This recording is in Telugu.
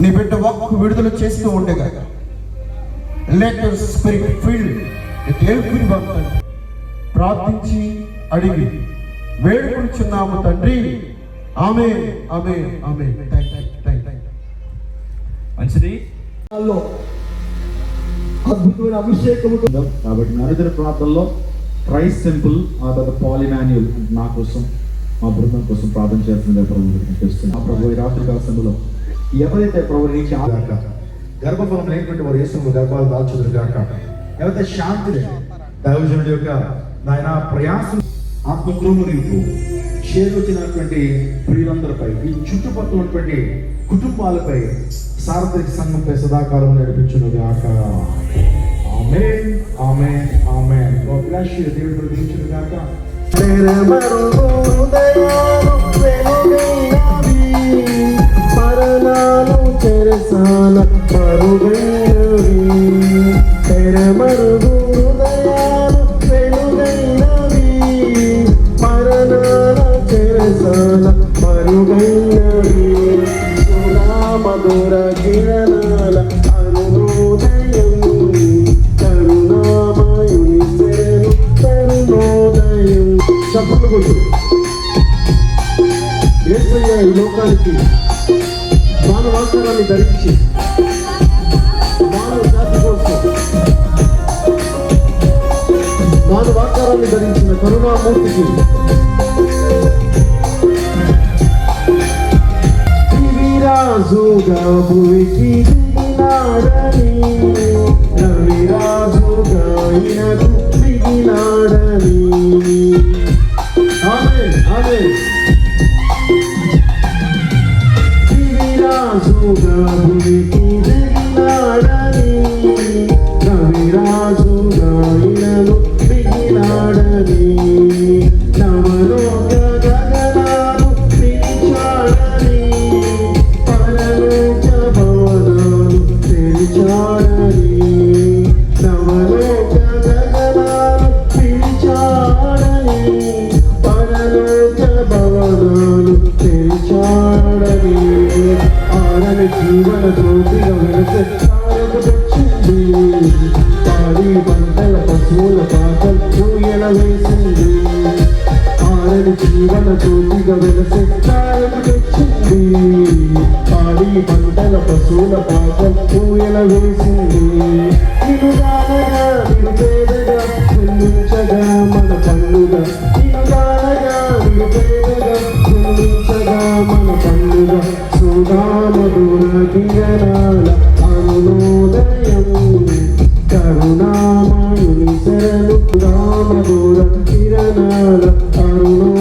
నీ బిడ్డ వాక్కు విడుదల చేస్తూ ఉండగా let spirit field with everyone ప్రార్థించి అడిగి వేడుకొనిచున్నాము తండ్రి. ఆమె ఆమె ఆమె మంచిది. అద్భుతమైన అభిషేకముతో కాబట్టి నలుగుర ప్రాంతంలో క్రైస్ట్ టెంపుల్ ఆ తర్వాత పాల్ ఇమాన్యుల్ నా కోసం మా బృందం కోసం ప్రార్థన చేస్తుండే ప్రభు చేస్తుంది ఆ ప్రభు ఈ రాత్రి కాల సమయంలో ఎవరైతే ప్రభు నుంచి గర్భఫలం లేనటువంటి వారు యేసు గర్భాలు దాల్చుదురు గాక. ఎవరైతే శాంతి దైవజనుడి యొక్క నాయన ప్రయాసం ఆత్మక్రోమునింపు చేరొచ్చినటువంటి ప్రియులందరిపై ఈ చుట్టుపక్కల ఉన్నటువంటి కుటుంబాలపై సార్వత్రిక సంఘంపై సదాకాలం నడిపించును గాక. ఆమె ఆమె ఆమె దేవుడు గాక. మరుగైనవి తెరమరుగు హృదయాలు వెలుగైనవి మరణాల చెరసాల మరుగైనవి మధుర కిరణాల అరుణోదయం కరుణామయుని శరణు కొట్టు ఈ లోకానికి మానవాకారాన్ని ధరించి మానవాకారాన్ని ధరించిన కరుణామూర్తికి రాజుగా భూమికి దిగినాడని రవిరాజుగా దిగినాడని. ఆమె ఆమె. భూమికి ఆడని జీవన జ్యోతిగా వెలిసే పాడి పంటల పశువుల పాకలు ఎలా వేసింది. ఆడని జీవన జ్యోతిగా వెలిసే తెచ్చింది పాడి పంటల పశువుల పాకలు ఎలా వేసింది. నిన్ను రానగా నిన్ను పేదగా చెల్లించగా మన పండుగ. నిన్ను నిన్ను పేదగా చెల్లించగా మన పండుగ. సుధామధుర కిరణాల అరుణోదయం కరుణామయుని శరణు రామధుర కిరణాల అరుణో